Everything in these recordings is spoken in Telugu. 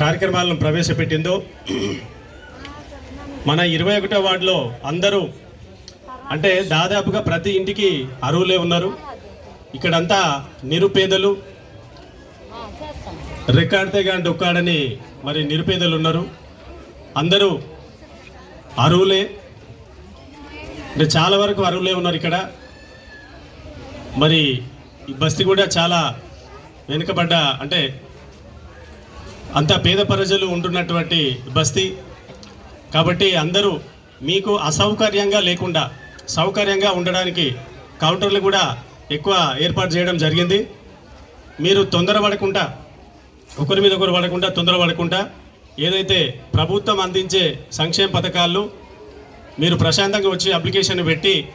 కార్యక్రమాలను ప్రవేశపెట్టిందో మన ఇరవై ఒకటో వార్డులో అందరూ అంటే దాదాపుగా ప్రతి ఇంటికి అరువులే ఉన్నారు. ఇక్కడంతా నిరుపేదలు రెక్కాడితే కానీ డొక్కాడని మరి నిరుపేదలు ఉన్నారు. అందరూ అరువులే. అంటే చాలా వరకు అరువులే ఉన్నారు ఇక్కడ. మరి ఈ బస్తీ కూడా చాలా వెనుకబడ్డ అంటే అంత పేద ప్రజలు ఉంటున్నటువంటి బస్తీ. కాబట్టి అందరూ మీకు అసౌకర్యంగా లేకుండా సౌకర్యంగా ఉండడానికి కౌంటర్లు కూడా ఎక్కువ ఏర్పాటు చేయడం జరిగింది. మీరు తొందరపడకుండా ఒకరి మీద ఒకరు పడకుండా తొందరపడకుండా ఏదైతే ప్రభుత్వం అందించే సంక్షేమ పథకాలు మీరు ప్రశాంతంగా వచ్చి అప్లికేషన్ పెట్టి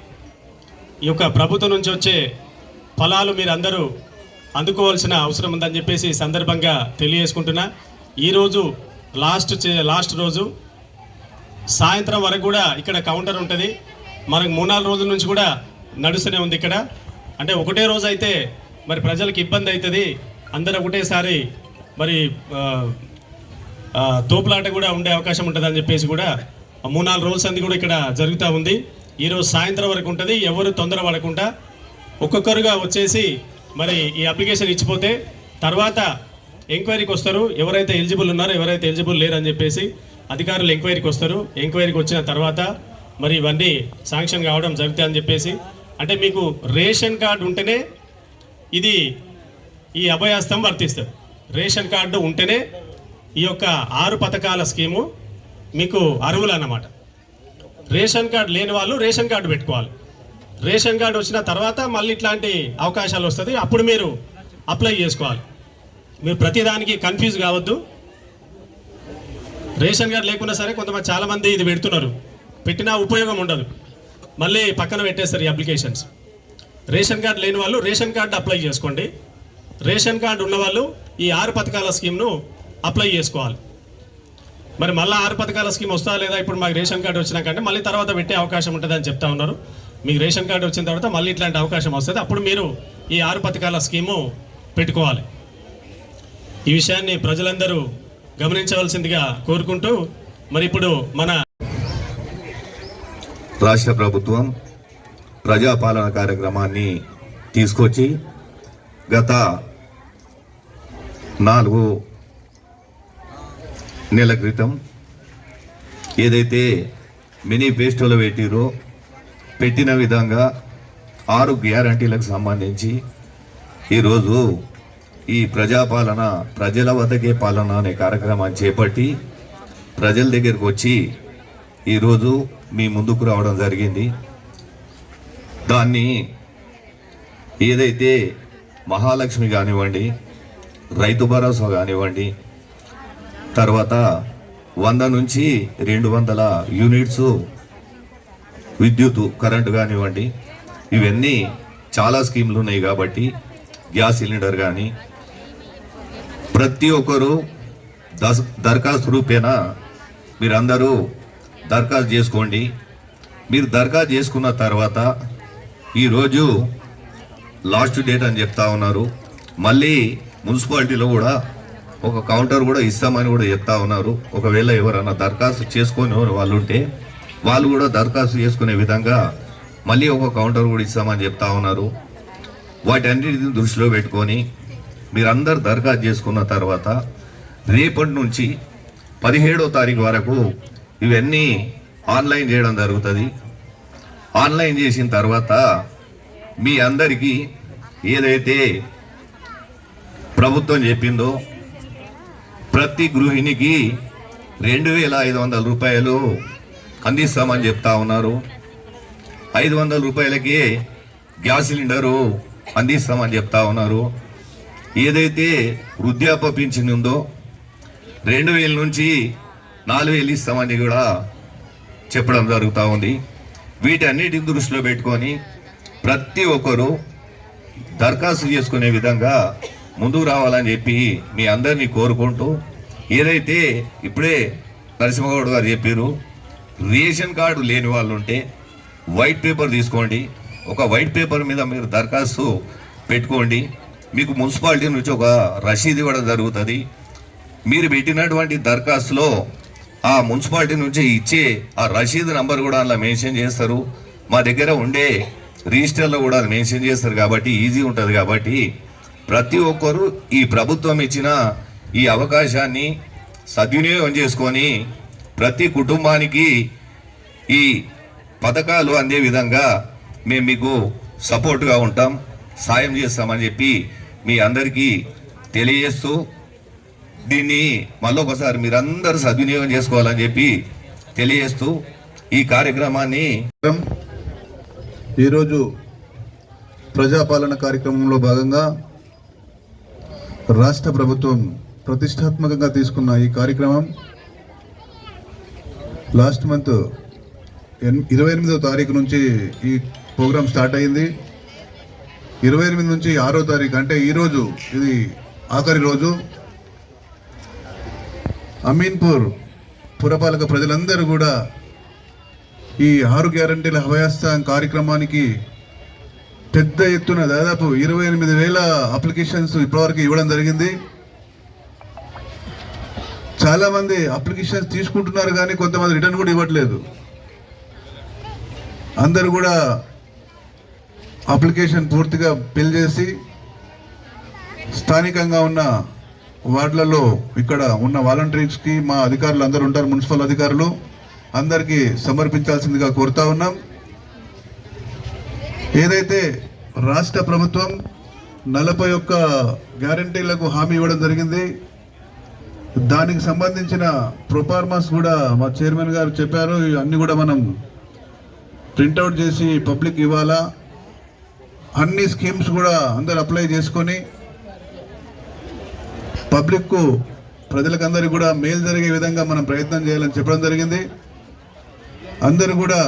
ఈ యొక్క ప్రభుత్వం నుంచి వచ్చే ఫలాలు మీరు అందరూ అందుకోవాల్సిన అవసరం ఉందని చెప్పేసి సందర్భంగా తెలియజేసుకుంటున్నా. ఈరోజు లాస్ట్ చే- లాస్ట్ రోజు సాయంత్రం వరకు కూడా ఇక్కడ కౌంటర్ ఉంటుంది. మనకు మూడు నాలుగు రోజుల నుంచి కూడా నడుస్తూనే ఉంది ఇక్కడ. అంటే ఒకటే రోజు అయితే మరి ప్రజలకు ఇబ్బంది అవుతుంది. అందరూ ఒకటేసారి మరి తోపులాట కూడా ఉండే అవకాశం ఉంటుందని చెప్పేసి కూడా మూడు నాలుగు రోజులు అంది కూడా ఇక్కడ జరుగుతూ ఉంది. ఈరోజు సాయంత్రం వరకు ఉంటుంది ఎవరు తొందర పడకుండా ఒక్కొక్కరుగా వచ్చేసి మరి ఈ అప్లికేషన్ ఇచ్చిపోతే తర్వాత ఎంక్వైరీకి వస్తారు. ఎవరైతే ఎలిజిబుల్ ఉన్నారో ఎవరైతే ఎలిజిబుల్ లేరని చెప్పేసి అధికారులు ఎంక్వైరీకి వస్తారు. ఎంక్వైరీకి వచ్చిన తర్వాత మరి ఇవన్నీ శాంక్షన్ కావడం జరుగుతాయని చెప్పేసి. అంటే మీకు రేషన్ కార్డు ఉంటేనే ఇది ఈ అభయాస్తం వర్తిస్తుంది. రేషన్ కార్డు ఉంటేనే ఈ యొక్క ఆరు పథకాల స్కీము మీకు అర్హులు అన్నమాట రేషన్ కార్డు లేని వాళ్ళు రేషన్ కార్డు పెట్టుకోవాలి. రేషన్ కార్డు వచ్చిన తర్వాత మళ్ళీ ఇట్లాంటి అవకాశాలు వస్తుంది. అప్పుడు మీరు అప్లై చేసుకోవాలి. మీరు ప్రతిదానికి కన్ఫ్యూజ్ కావద్దు. రేషన్ కార్డు లేకున్నా సరే కొంతమంది చాలామంది ఇది పెడుతున్నారు. పెట్టినా ఉపయోగం ఉండదు. మళ్ళీ పక్కన పెట్టేస్తారు ఈ అప్లికేషన్స్. రేషన్ కార్డు లేని వాళ్ళు రేషన్ కార్డు అప్లై చేసుకోండి. రేషన్ కార్డు ఉన్నవాళ్ళు ఈ ఆరు పథకాల స్కీమ్ను అప్లై చేసుకోవాలి. మరి మళ్ళీ ఆరు పథకాల స్కీమ్ వస్తా లేదా ఇప్పుడు మాకు రేషన్ కార్డు వచ్చినాకంటే మళ్ళీ తర్వాత పెట్టే అవకాశం ఉంటుంది అని చెప్తా ఉన్నారు. మీకు రేషన్ కార్డు వచ్చిన తర్వాత మళ్ళీ ఇట్లాంటి అవకాశం వస్తుంది. అప్పుడు మీరు ఈ ఆరు పథకాల స్కీము పెట్టుకోవాలి. ఈ విషయాన్ని ప్రజలందరూ గమనించవలసిందిగా కోరుకుంటూ మరి ఇప్పుడు మన రాష్ట్ర ప్రభుత్వం ప్రజాపాలన కార్యక్రమాన్ని తీసుకొచ్చి గత నాలుగు నెల క్రితం ఏదైతే మినీ మేనిఫెస్టోలో పెట్టిరో పెట్టిన విధంగా ఆరు గ్యారంటీలకు సంబంధించి ఈరోజు ఈ ప్రజాపాలన ప్రజల వద్దకే పాలన అనే కార్యక్రమాన్ని చేపట్టి ప్రజల దగ్గరికి వచ్చి ఈరోజు మీ ముందుకు రావడం జరిగింది. దాన్ని ఏదైతే మహాలక్ష్మి కానివ్వండి రైతు భరోసా కానివ్వండి తర్వాత వంద నుంచి రెండు వందల యూనిట్స్ విద్యుత్ కరెంటు కానివ్వండి ఇవన్నీ చాలా స్కీమ్లు ఉన్నాయి కాబట్టి గ్యాస్ సిలిండర్ కానీ ప్రతి ఒక్కరూ దస్ దరఖాస్తు రూపేనా మీరందరూ దరఖాస్తు చేసుకోండి. మీరు దరఖాస్తు చేసుకున్న తర్వాత ఈరోజు లాస్ట్ డేట్ అని చెప్తా ఉన్నారు. మళ్ళీ మున్సిపాలిటీలో కూడా ఒక కౌంటర్ కూడా ఇస్తామని కూడా చెప్తా ఉన్నారు. ఒకవేళ ఎవరన్నా దరఖాస్తు చేసుకొని వాళ్ళు ఉంటే వాళ్ళు కూడా దరఖాస్తు చేసుకునే విధంగా మళ్ళీ ఒక కౌంటర్ కూడా ఇస్తామని చెప్తా ఉన్నారు. వాటన్నిటిని దృష్టిలో పెట్టుకొని మీరందరు దరఖాస్తు చేసుకున్న తర్వాత రేపటి నుంచి పదిహేడో తారీఖు వరకు ఇవన్నీ ఆన్లైన్ చేయడం జరుగుతుంది. ఆన్లైన్ చేసిన తర్వాత మీ అందరికీ ఏదైతే ప్రభుత్వం చెప్పిందో ప్రతి గృహిణికి రెండు వేల ఐదు వందల రూపాయలు అందిస్తామని చెప్తా ఉన్నారు. ఐదు వందల రూపాయలకి గ్యాస్ సిలిండరు అందిస్తామని చెప్తా ఉన్నారు. ఏదైతే వృద్ధాప్య పింఛన్ ఉందో రెండు వేల నుంచి నాలుగు వేలు ఇస్తామని కూడా చెప్పడం జరుగుతూ ఉంది. వీటన్నిటిని దృష్టిలో పెట్టుకొని ప్రతి ఒక్కరూ దరఖాస్తు చేసుకునే విధంగా ముందుకు రావాలని చెప్పి మీ అందరినీ కోరుకుంటూ ఏదైతే ఇప్పుడే నరసింహగౌడ్ గారు చెప్పారు రేషన్ కార్డు లేని వాళ్ళు ఉంటే వైట్ పేపర్ తీసుకోండి. ఒక వైట్ పేపర్ మీద మీరు దరఖాస్తు పెట్టుకోండి. మీకు మున్సిపాలిటీ నుంచి ఒక రసీదు ఇవ్వడం జరుగుతుంది. మీరు పెట్టినటువంటి దరఖాస్తులో ఆ మున్సిపాలిటీ నుంచి ఇచ్చే ఆ రసీదు నంబర్ కూడా అందులో మెన్షన్ చేస్తారు. మా దగ్గర ఉండే రిజిస్టర్లో కూడా అది మెన్షన్ చేస్తారు కాబట్టి ఈజీ ఉంటుంది కాబట్టి ప్రతి ఒక్కరూ ఈ ప్రభుత్వం ఇచ్చిన ఈ అవకాశాన్ని సద్వినియోగం చేసుకొని ప్రతి కుటుంబానికి ఈ పథకాలు అందే విధంగా మేము మీకు సపోర్ట్గా ఉంటాం సాయం చేస్తామని చెప్పి మీ అందరికీ తెలియజేస్తూ దీన్ని మళ్ళొకసారి మీరందరూ సద్వినియోగం చేసుకోవాలని చెప్పి తెలియజేస్తూ ఈ కార్యక్రమాన్ని ఈరోజు ప్రజాపాలన కార్యక్రమంలో భాగంగా రాష్ట్ర ప్రభుత్వం ప్రతిష్టాత్మకంగా తీసుకున్న ఈ కార్యక్రమం లాస్ట్ మంత్ ఎన్ ఇరవై ఎనిమిదో తారీఖు నుంచి ఈ ప్రోగ్రాం స్టార్ట్ అయింది. ఇరవై ఎనిమిది నుంచి ఆరో తారీఖు అంటే ఈరోజు ఇది ఆఖరి రోజు. అమీన్పూర్ పురపాలక ప్రజలందరూ కూడా ఈ ఆరు గ్యారంటీల హవయాస్తం కార్యక్రమానికి పెద్ద ఎత్తున దాదాపు ఇరవై ఎనిమిది వేల అప్లికేషన్స్ ఇప్పటివరకు ఇవ్వడం జరిగింది. చాలామంది అప్లికేషన్స్ తీసుకుంటున్నారు కానీ కొంతమంది రిటర్న్ కూడా ఇవ్వట్లేదు. అందరు కూడా అప్లికేషన్ పూర్తిగా ఫిల్ చేసి స్థానికంగా ఉన్న వార్డులలో ఇక్కడ ఉన్న వాలంటీర్స్కి మా అధికారులు అందరూ ఉంటారు మున్సిపల్ అధికారులు. అందరికీ సమర్పించాల్సిందిగా కోరుతా ఉన్నాం. ఏదైతే రాష్ట్ర ప్రభుత్వం నలభై ఒక్క గ్యారంటీలకు హామీ ఇవ్వడం జరిగింది దానికి సంబంధించిన ప్రొపార్మస్ కూడా మా చైర్మన్ గారు చెప్పారు అన్నీ కూడా మనం ప్రింట్అవుట్ చేసి పబ్లిక్ ఇవ్వాలా? అన్ని స్కీమ్స్ కూడా అందరు అప్లై చేసుకొని పబ్లిక్కు ప్రజలకందరికీ కూడా మేలు జరిగే విధంగా మనం ప్రయత్నం చేయాలని చెప్పడం జరిగింది. అందరూ కూడా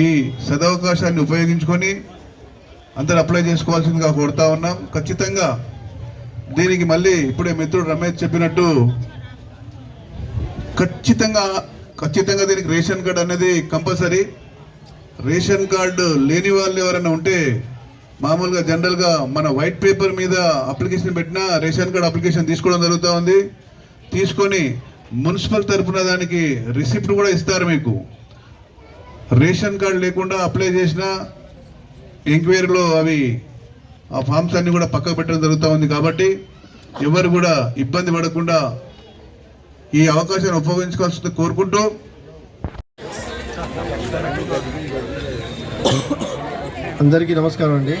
ఈ సదవకాశాన్ని ఉపయోగించుకొని అందరు అప్లై చేసుకోవాల్సిందిగా కోరుతా ఉన్నాం. ఖచ్చితంగా దీనికి మళ్ళీ ఇప్పుడే మిత్రుడు రమేష్ చెప్పినట్టు ఖచ్చితంగా ఖచ్చితంగా దీనికి రేషన్ కార్డు అనేది కంపల్సరీ. రేషన్ కార్డు లేని వాళ్ళు ఎవరైనా ఉంటే మామూలుగా జనరల్గా మన వైట్ పేపర్ మీద అప్లికేషన్ పెట్టినా రేషన్ కార్డు అప్లికేషన్ తీసుకోవడం జరుగుతూ ఉంది. తీసుకొని మున్సిపల్ తరఫున దానికి రిసిప్ట్ కూడా ఇస్తారు మీకు. రేషన్ కార్డు లేకుండా అప్లై చేసిన ఎంక్వైరీలో అవి ఆ ఫామ్స్ అన్ని కూడా పక్కకు పెట్టడం జరుగుతూ ఉంది కాబట్టి ఎవరు కూడా ఇబ్బంది పడకుండా ఈ అవకాశాన్ని ఉపయోగించుకోవాల్సింది కోరుకుంటూ అందరికీ నమస్కారం అండి.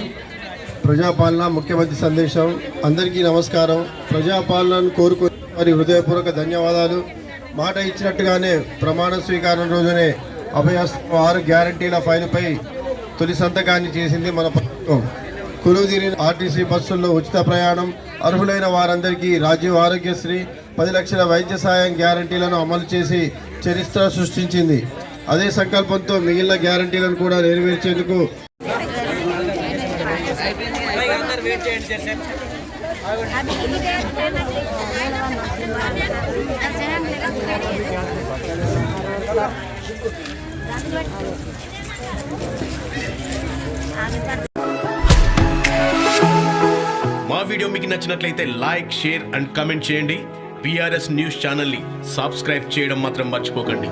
ప్రజాపాలన ముఖ్యమంత్రి సందేశం. అందరికీ నమస్కారం. ప్రజాపాలనను కోరుకునే వారి హృదయపూర్వక ధన్యవాదాలు. మాట ఇచ్చినట్టుగానే ప్రమాణ స్వీకారం రోజునే అభయాస్త్రం ఆరు గ్యారంటీల ఫైలుపై తొలి సంతకాన్ని చేసింది మన ప్రభుత్వం. కులుదీరి ఆర్టీసీ బస్సుల్లో ఉచిత ప్రయాణం అర్హులైన వారందరికీ రాజీవ్ ఆరోగ్యశ్రీ పది లక్షల వైద్య సాయం గ్యారంటీలను అమలు చేసి చరిత్ర సృష్టించింది. అదే సంకల్పంతో మిగిలిన గ్యారంటీలను కూడా నెరవేర్చేందుకు మా వీడియో మీకు నచ్చినట్లయితే లైక్ షేర్ అండ్ కమెంట్ చేయండి. బీఆర్ఎస్ న్యూస్ ఛానల్ని సబ్స్క్రైబ్ చేయడం మాత్రం మర్చిపోకండి.